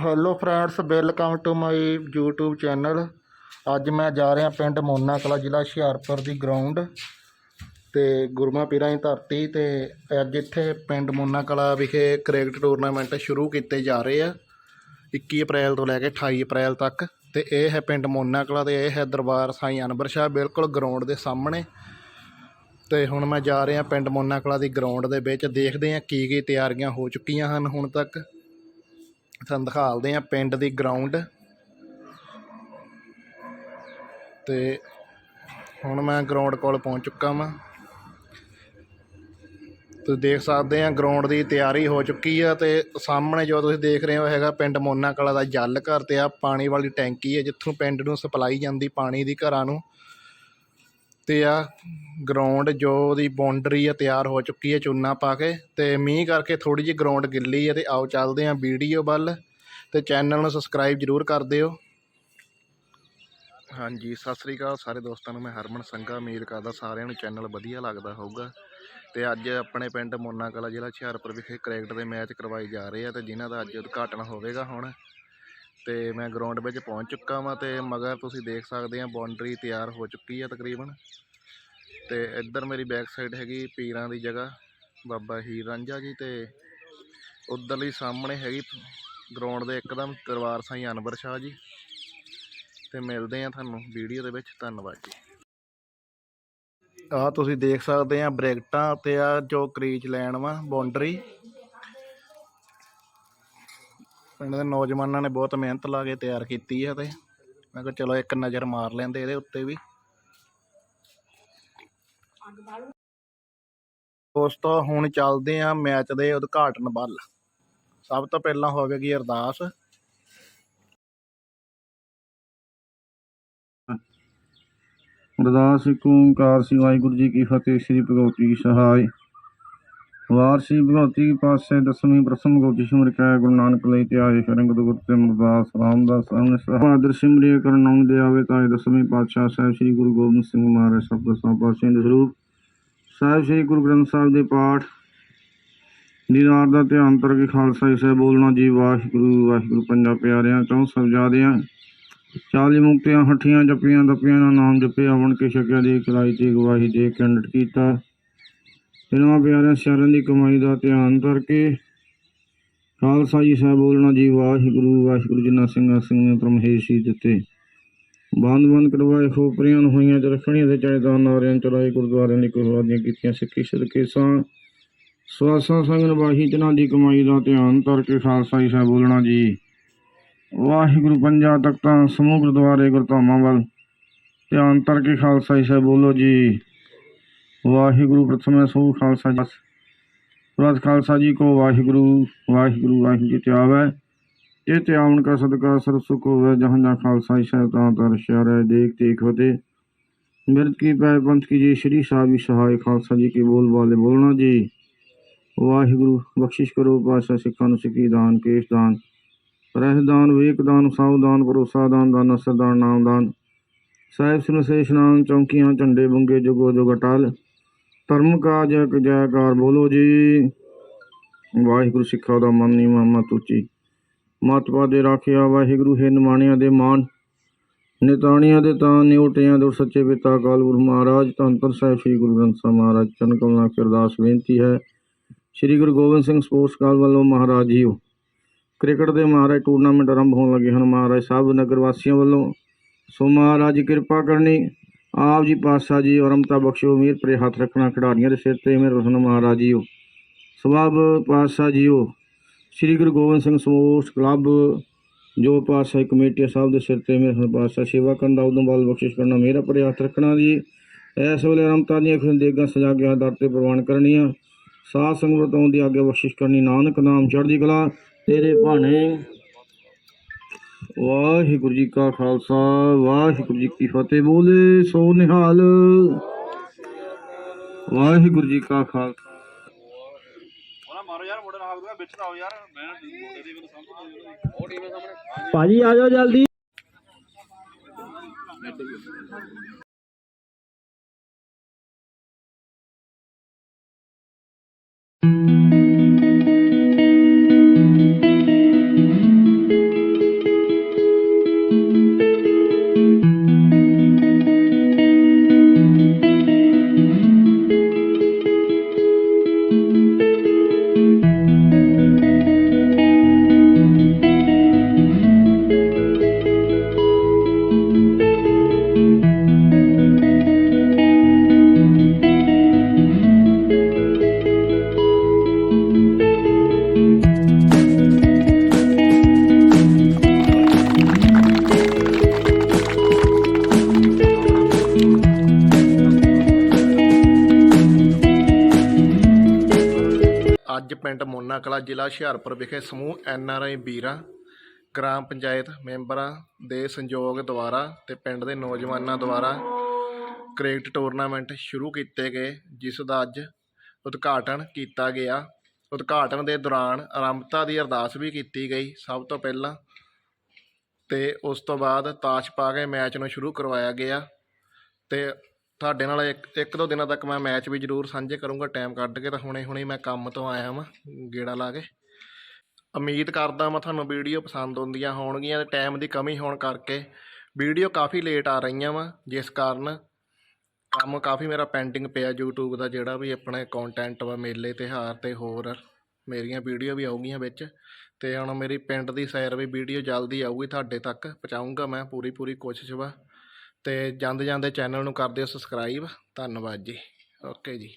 Hello friends welcome to my YouTube channel ਅੱਜ ਮੈਂ ਜਾ ਰਿਹਾ ਪਿੰਡ ਮੋਨਾ ਕਲਾ ਜ਼ਿਲ੍ਹਾ ਹੁਸ਼ਿਆਰਪੁਰ ਦੀ ਗਰਾਊਂਡ ਤੇ ਗੁਰਮਾ ਪੀਰਾਂ ਦੀ ਧਰਤੀ ਤੇ ਅੱਜ ਇੱਥੇ ਪਿੰਡ ਮੋਨਾ ਕਲਾ ਵਿਖੇ ਕ੍ਰਿਕਟ ਟੂਰਨਾਮੈਂਟ ਸ਼ੁਰੂ ਕੀਤੇ ਜਾ ਰਹੇ ਆ। 21 ਅਪ੍ਰੈਲ ਤੋਂ ਲੈ ਕੇ 28 ਅਪ੍ਰੈਲ ਤੱਕ ਤੇ ਇਹ ਹੈ ਪਿੰਡ ਮੋਨਾ ਕਲਾ ਤੇ ਇਹ ਹੈ ਦਰਬਾਰ ਸਾਈਂ ਅਨਬਰ ਸ਼ਾਹ ਬਿਲਕੁਲ ਗਰਾਊਂਡ ਦੇ ਸਾਹਮਣੇ। ਤੇ ਹੁਣ ਮੈਂ ਜਾ ਰਿਹਾ ਪਿੰਡ ਮੋਨਾ ਕਲਾ ਦੀ ਗਰਾਊਂਡ ਦੇ ਵਿੱਚ, ਦੇਖਦੇ ਹਾਂ ਕੀ ਕੀ ਤਿਆਰੀਆਂ ਹੋ ਚੁੱਕੀਆਂ ਹਨ ਹੁਣ ਤੱਕ। ਤੁਹਾਨੂੰ ਦਿਖਾਲਦੇ ਆ ਪਿੰਡ ਦੀ ਗਰਾਊਂਡ ਤੇ ਹੁਣ ਮੈਂ ਗਰਾਊਂਡ ਕੋਲ ਪਹੁੰਚ ਚੁੱਕਾ ਵਾਂ। ਤੁਸੀਂ ਦੇਖ ਸਕਦੇ ਆ ਗਰਾਊਂਡ ਦੀ ਤਿਆਰੀ ਹੋ ਚੁੱਕੀ ਆ ਤੇ ਸਾਹਮਣੇ ਜੋ ਤੁਸੀਂ ਦੇਖ ਰਹੇ ਹੋ ਹੈਗਾ ਪਿੰਡ ਮੋਨਾ ਕਲਾ ਦਾ ਜਲ ਘਰ ਤੇ ਆ, ਪਾਣੀ ਵਾਲੀ ਟੈਂਕੀ ਹੈ ਜਿੱਥੋਂ ਪਿੰਡ ਨੂੰ ਸਪਲਾਈ ਜਾਂਦੀ ਪਾਣੀ ਦੀ ਘਰਾਂ ਨੂੰ। ਤੇ ਆ ਗਰਾਊਂਡ ਜੋ ਉਹਦੀ ਬਾਉਂਡਰੀ ਆ ਤਿਆਰ ਹੋ ਚੁੱਕੀ ਹੈ ਚੂਨਾ ਪਾ ਕੇ ਤੇ ਮੀਂਹ ਕਰਕੇ ਥੋੜੀ ਜਿਹੀ ਗਰਾਊਂਡ ਗਿੱਲੀ ਹੈ ਤੇ ਆਓ ਚੱਲਦੇ ਹਾਂ ਵੀਡੀਓ ਵੱਲ ਤੇ ਚੈਨਲ ਨੂੰ ਸਬਸਕ੍ਰਾਈਬ ਜਰੂਰ ਕਰ ਦਿਓ। ਹਾਂਜੀ, ਸਤਿ ਸ੍ਰੀ ਅਕਾਲ ਸਾਰੇ ਦੋਸਤਾਂ ਨੂੰ, ਮੈਂ ਹਰਮਨ ਸੰਘਾ, ਉਮੀਦ ਕਰਦਾ ਸਾਰਿਆਂ ਨੂੰ ਚੈਨਲ ਵਧੀਆ ਲੱਗਦਾ ਹੋਊਗਾ। ਤੇ ਅੱਜ ਆਪਣੇ ਪਿੰਡ ਮੋਨਾ ਕਲਾ ਜ਼ਿਲ੍ਹਾ ਹੁਸ਼ਿਆਰਪੁਰ ਵਿਖੇ ਕ੍ਰਿਕਟ ਦੇ ਮੈਚ ਕਰਵਾਏ ਜਾ ਰਹੇ ਆ ਤੇ ਜਿਨ੍ਹਾਂ ਦਾ ਅੱਜ ਉਦਘਾਟਨ ਹੋਵੇਗਾ ਹੁਣ। ਤੇ ਮੈਂ ਗਰਾਊਂਡ ਵਿੱਚ ਪਹੁੰਚ ਚੁੱਕਾ ਵਾਂ ਤੇ ਮਗਰ ਤੁਸੀਂ ਦੇਖ ਸਕਦੇ ਆ ਬਾਉਂਡਰੀ ਤਿਆਰ ਹੋ ਚੁੱਕੀ ਆ ਤਕਰੀਬਨ। ਤੇ ਇੱਧਰ ਮੇਰੀ ਬੈਕ ਸਾਈਡ ਹੈਗੀ ਪੀਰਾਂ ਦੀ ਜਗ੍ਹਾ, ਬਾਬਾ ਹੀਰ ਰਾਂਝਾ ਜੀ ਤੇ ਉਧਰਲੀ ਸਾਹਮਣੇ ਹੈਗੀ ਗਰਾਊਂਡ ਦੇ ਇੱਕਦਮ ਦਰਬਾਰ ਸਾਈਂ ਅਨਵਰ ਸ਼ਾਹ ਜੀ। ਤੇ ਮਿਲਦੇ ਆ ਤੁਹਾਨੂੰ ਵੀਡੀਓ ਦੇ ਵਿੱਚ, ਧੰਨਵਾਦ ਜੀ। ਆ ਤੁਸੀਂ ਦੇਖ ਸਕਦੇ ਆ ਬ੍ਰੈਕਟਾਂ ਤੇ ਆ ਜੋ ਕ੍ਰੀਚ ਲੈਣ ਵਾ ਬਾਉਂਡਰੀ ਪਿੰਡ ਦੇ ਨੌਜਵਾਨਾਂ ਨੇ ਬਹੁਤ ਮਿਹਨਤ ਲਾ ਕੇ ਤਿਆਰ ਕੀਤੀ ਹੈ ਤੇ ਮੈਂ ਕਿਹਾ ਚਲੋ ਇੱਕ ਨਜ਼ਰ ਮਾਰ ਲੈਂਦੇ ਇਹਦੇ ਉੱਤੇ ਵੀ। ਦੋਸਤੋ, ਹੁਣ ਚੱਲਦੇ ਆ ਮੈਚ ਦੇ ਉਦਘਾਟਨ ਵੱਲ। ਸਭ ਤੋਂ ਪਹਿਲਾਂ ਹੋਵੇਗੀ ਅਰਦਾਸ। ਅਰਦਾਸ, ਇੱਕ ਓੰਕਾਰ ਸ੍ਰੀ ਵਾਹਿਗੁਰੂ ਜੀ ਕੀ ਫਤਿਹ, ਸ੍ਰੀ ਭਗਵਤੀ ਸਹਾਇ। ਵਾਰਸ਼ੀ ਸ੍ਰੀ ਭਗਵਤੀ ਪਾਸੇ ਦਸਵੀਂ ਪ੍ਰਸੰਗ ਗੋਤੀ ਸਿਮਰ ਕੈ ਗੁਰੂ ਨਾਨਕ ਲਈ ਧਿਆਏ ਸ਼ਰੰਗ ਗੁਰ ਤੇ ਅਮਰਦਾਸ ਰਾਮਦਾਸ ਅਮਨ ਸਹਾਦਰ ਸਿਮਰਿਆ ਕਰਨਉ ਦੇ ਆਵੇ ਤਾਏ ਦਸਵੀਂ ਪਾਤਸ਼ਾਹ ਸਾਹਿਬ ਸ੍ਰੀ ਗੁਰੂ ਗੋਬਿੰਦ ਸਿੰਘ ਮਹਾਰਾਜ ਸਬਦ ਸਾਪਾਸ਼ੇ ਦੇ ਸਰੂਪ। ਸਾਹਿਬ ਸ੍ਰੀ ਗੁਰੂ ਗ੍ਰੰਥ ਸਾਹਿਬ ਦੇ ਪਾਠ, ਦੀਦਾਰ ਦਾ ਧਿਆਨ ਤਰ ਕੇ ਖਾਲਸਾ ਜੀ ਸਾਹਿਬ ਬੋਲਣਾ, ਜੀ ਵਾਹਿਗੁਰੂ ਵਾਹਿਗੁਰੂ ਪੰਜਾ ਪਿਆਰਿਆਂ ਚੌਂ ਸਬਜਾਦਿਆਂ ਚਾਲੀ ਮੁਕਤੀਆਂ, ਹੱਠੀਆਂ ਜਪੀਆਂ, ਦਪੀਆਂ ਦਾ ਨਾਮ ਜਪਿਆ ਵਣ ਕੇ ਛਕਿਆ ਦੀ ਕਲਾਈ ਤੇ ਗਵਾਹੀ ਦੇ ਕੰਡਟ ਕੀਤਾ। ਇਹਨਾਂ ਪਿਆਰਿਆਂ ਸ਼ਰਨ ਦੀ ਕਮਾਈ ਦਾ ਧਿਆਨ ਧਰ ਕੇ ਖਾਲਸਾ ਜੀ ਸਾਹਿਬ ਬੋਲਣਾ ਜੀ, ਵਾਹਿਗੁਰੂ ਵਾਹਿਗੁਰੂ ਜਿਨ੍ਹਾਂ ਸਿੰਘਾਂ ਸਿੰਘ ਨੇ ਪਰਮਹੇਸ਼ੀ ਦਿੱਤੇ। ਬੰਦ ਬੰਦ ਕਰਵਾਏ ਖੋਪਰੀਆਂ ਨੂੰ ਹੋਈਆਂ ਚ ਰੱਖਣੀਆਂ ਤੇ ਚਾਹੀਦਾ ਨਾਰਿਆਂ ਚਲਾਏ ਗੁਰਦੁਆਰਿਆਂ ਦੀ ਕੁਰਬਾਨੀਆਂ ਕੀਤੀਆਂ, ਸਿੱਖੀ ਸਦਕੇਸਾਂ ਸਵਾਸਾਂ ਸੰਗ ਨਿਵਾਹੀ ਜਿਨ੍ਹਾਂ ਦੀ ਕਮਾਈ ਦਾ ਧਿਆਨ ਧਰ ਕੇ ਖਾਲਸਾ ਜੀ ਸਾਹਿਬ ਬੋਲਣਾ ਜੀ। ਵਾਹਿਗੁਰੂ ਪੰਜਾ ਤਖਤਾਂ, ਸਮੂਹ ਗੁਰਦੁਆਰੇ ਗੁਰਧਾਮਾਂ ਵੱਲ ਧਿਆਨ ਧਰ ਕੇ ਖਾਲਸਾ ਜੀ ਸਾਹਿਬ ਬੋਲੋ ਜੀ। ਵਾਹਿਗੁਰੂ ਪ੍ਰਥਮੇ ਸੋ ਖਾਲਸਾ ਜੀ। ਪ੍ਰਤ ਖਾਲਸਾ ਜੀ ਕੋ ਵਾਹਿਗੁਰੂ ਵਾਹਿਗੁਰੂ ਵਾਹਿਗੁਰੂ ਜੀ ਤੇ ਆਵੈ ਇਹ ਤੇ ਕਾ ਸਦਕਾ ਸਰ ਸੁਖ ਹੋਵੇ, ਜਹਾਂ ਜਹਾਂ ਖਾਲਸਾ ਜੀ ਸਾਹਿਬ ਤਾਂ ਤਰ ਸ਼ਹਿਰ ਦੇਖ ਦੇਖ ਹੋਤੇ ਮਿਰਤ ਕੀ ਪੈ ਪੰਥ ਕੀ ਜੀ, ਸ਼੍ਰੀ ਸਾਹਿਬ ਜੀ ਸਹਾਇ ਖਾਲਸਾ ਜੀ ਕੀ ਬੋਲ ਵਾਲੇ ਬੋਲਣਾ ਜੀ। ਵਾਹਿਗੁਰੂ, ਬਖਸ਼ਿਸ਼ ਕਰੋ ਪਾਸ਼ਾ ਸਿੱਖਾਂ ਨੂੰ ਸਿੱਖੀ ਦਾਨ, ਕੇਸ਼ ਦਾਨ। ਰਹਿਦਾਨ ਵੇਕਦਾਨ ਸਾਵਦਾਨ ਭਰੋਸਾਦਾਨ ਦਾਨ, ਭਰੋਸਾ ਦਾਨ ਦਾਨ ਅਸਰਦਾਨ ਨਾਮਦਾਨ ਸਾਹਿਬ ਸਿਰ ਸੇ ਇਸ਼ਨਾਨ ਚੌਂਕੀਆਂ, ਝੰਡੇ, ਬੁੰਗੇ, ਜੁਗੋ, ਜੁਗ, ਅਟਲ। ਧਰਮ ਕਾ ਜੈ ਜੈਕਾਰ ਬੋਲੋ ਜੀ। ਵਾਹਿਗੁਰੂ ਸਿੱਖਾ ਦਾ ਮਨ ਨੀਵਾ ਮਤ ਉੱਚੀ ਮਾਤਵਾ ਦੇ ਰਾਖਿਆ ਵਾਹਿਗੁਰੂ ਹੈ ਨਿਮਾਣਿਆਂ ਦੇ ਮਾਨ ਨਿਤਾਣਿਆਂ ਦੇ ਤਾਂ ਨਿਉਟਿਆਂ ਦੇ ਸੱਚੇ ਪਿਤਾ ਕਾਲ ਗੁਰੂ ਮਹਾਰਾਜ ਧੰਨ ਸਾਹਿਬ ਸ੍ਰੀ ਗੁਰੂ ਗ੍ਰੰਥ ਸਾਹਿਬ ਮਹਾਰਾਜ, ਚਰਨ ਕਮਲਾ ਕੀ ਅਰਦਾਸ ਬੇਨਤੀ ਹੈ, ਸ੍ਰੀ ਗੁਰੂ ਗੋਬਿੰਦ ਸਿੰਘ ਸਪੋਰਟਸ ਕਾਲ ਵੱਲੋਂ ਮਹਾਰਾਜ ਜੀਓ। ਕ੍ਰਿਕਟ ਦੇ ਮਹਾਰਾਜ ਟੂਰਨਾਮੈਂਟ ਆਰੰਭ ਹੋਣ ਲੱਗੇ ਹਨ ਮਹਾਰਾਜ ਸਾਹਿਬ ਨਗਰ ਵਾਸੀਆਂ ਵੱਲੋਂ। ਸੋ ਮਹਾਰਾਜ, ਕਿਰਪਾ ਕਰਨੀ। ਆਪ ਜੀ ਪਾਤਸ਼ਾਹ ਜੀ ਔਰਮਤਾ ਬਖਸ਼ੋ ਮੀਰ ਪਰੇ ਹੱਥ ਰੱਖਣਾ, ਖਿਡਾਰੀਆਂ ਦੇ ਸਿਰ ਤੇ ਮੇਰੇ ਰਸਨ ਮਹਾਰਾਜ ਜੀਓ ਸਵਾਬ ਪਾਤਸ਼ਾਹ ਜੀਓ। ਸ੍ਰੀ ਗੁਰੂ ਗੋਬਿੰਦ ਸਿੰਘ ਸਪੋਰਟਸ ਕਲੱਬ, ਜੋ ਪਾਤਸ਼ਾਹ ਕਮੇਟੀ ਸਾਹਿਬ ਦੇ ਸਿਰ ਤੇ ਮੇਰੇ ਪਾਤਸ਼ਾਹ ਸੇਵਾ ਕਰਨ ਦਾ ਉਦੋਂ ਬਲ ਬਖਸ਼ਿਸ਼ ਕਰਨਾ ਮੇਰਾ ਪਰੇ ਹੱਥ ਰੱਖਣਾ ਜੀ। ਇਸ ਵੇਲੇ ਰਮਤਾ ਦੀਆਂ ਖਿੰ ਦੇਗਾਂ ਸਜਾ ਕੇ ਦਰ ਤੇ ਪ੍ਰਵਾਨ ਕਰਨੀਆਂ। ਸਾਧ ਸੰਗਤ ਆਉਣ ਦੀ ਆਗੇ ਬਖਸ਼ਿਸ਼ ਕਰਨੀ। ਨਾਨਕ ਨਾਮ ਚੜ੍ਹਦੀ ਕਲਾ, ਤੇਰੇ ਭਾਣੇ ਵਾਹਿਗੁਰੂ ਜੀ ਕਾ ਖਾਲਸਾ ਵਾਹਿਗੁਰੂ ਜੀ ਕੀ ਫਤਿਹ। ਬੋਲੇ ਸੋ ਨਿਹਾਲ। ਵਾਹਿਗੁਰੂ ਜੀ ਕਾ ਖਾਲਸਾ। ਭਾਜੀ ਆ ਜਾਓ ਜਲਦੀ। ਅੱਜ ਪਿੰਡ ਮੋਨਾ ਕਲਾ ਜ਼ਿਲ੍ਹਾ ਹੁਸ਼ਿਆਰਪੁਰ ਵਿਖੇ ਸਮੂਹ ਐਨ ਆਰ ਆਈ ਵੀਰਾਂ, ਗ੍ਰਾਮ ਪੰਚਾਇਤ ਮੈਂਬਰਾਂ ਦੇ ਸੰਯੋਗ ਦੁਆਰਾ ਤੇ ਪਿੰਡ ਦੇ ਨੌਜਵਾਨਾਂ ਦੁਆਰਾ ਕ੍ਰਿਕਟ ਟੂਰਨਾਮੈਂਟ ਸ਼ੁਰੂ ਕੀਤੇ ਗਏ, ਜਿਸ ਦਾ ਅੱਜ ਉਦਘਾਟਨ ਕੀਤਾ ਗਿਆ। ਉਦਘਾਟਨ ਦੇ ਦੌਰਾਨ ਆਰੰਭਤਾ ਦੀ ਅਰਦਾਸ ਵੀ ਕੀਤੀ ਗਈ ਸਭ ਤੋਂ ਪਹਿਲਾਂ ਤੇ ਉਸ ਤੋਂ ਬਾਅਦ ਤਾਸ਼ ਪਾ ਕੇ ਮੈਚ ਨੂੰ ਸ਼ੁਰੂ ਕਰਵਾਇਆ ਗਿਆ ਤੇ ਤੁਹਾਡੇ ਨਾਲ ਇੱਕ ਇੱਕ ਦੋ ਦਿਨਾਂ ਤੱਕ ਮੈਂ ਮੈਚ ਵੀ ਜ਼ਰੂਰ ਸਾਂਝੇ ਕਰੂੰਗਾ ਟਾਈਮ ਕੱਢ ਕੇ ਤਾਂ ਹੁਣੇ ਹੁਣੇ ਮੈਂ ਕੰਮ ਤੋਂ ਆਇਆ ਵਾਂ, ਗੇੜਾ ਲਾ ਕੇ। ਉਮੀਦ ਕਰਦਾ ਮੈਂ ਤੁਹਾਨੂੰ ਵੀਡੀਓ ਪਸੰਦ ਆਉਂਦੀਆਂ ਹੋਣਗੀਆਂ ਤੇ ਟਾਈਮ ਦੀ ਕਮੀ ਹੋਣ ਕਰਕੇ। ਵੀਡੀਓ ਕਾਫੀ ਲੇਟ ਆ ਰਹੀਆਂ ਵਾ, ਜਿਸ ਕਾਰਨ ਕੰਮ ਕਾਫੀ ਮੇਰਾ ਪੈਂਡਿੰਗ ਪਿਆ YouTube ਦਾ, ਜਿਹੜਾ ਵੀ ਆਪਣੇ ਕੰਟੈਂਟ ਵਾ, ਮੇਲੇ, ਤਿਉਹਾਰ ਤੇ ਹੋਰ ਮੇਰੀਆਂ ਵੀਡੀਓ ਵੀ ਆਉਗੀਆਂ ਵਿੱਚ। ਤੇ ਹੁਣ ਮੇਰੀ ਪਿੰਡ ਦੀ ਸੈਰ ਵੀ ਵੀਡੀਓ ਜਲਦੀ ਆਊਗੀ, ਤੁਹਾਡੇ ਤੱਕ ਪਹੁੰਚਾਊਂਗਾ ਮੈਂ ਪੂਰੀ ਪੂਰੀ ਕੋਸ਼ਿਸ਼ ਵਾ। ਅਤੇ ਜਾਂਦੇ ਜਾਂਦੇ ਚੈਨਲ ਨੂੰ ਕਰ ਦਿਓ ਸਬਸਕ੍ਰਾਈਬ ਧੰਨਵਾਦ ਜੀ। ਓਕੇ ਜੀ।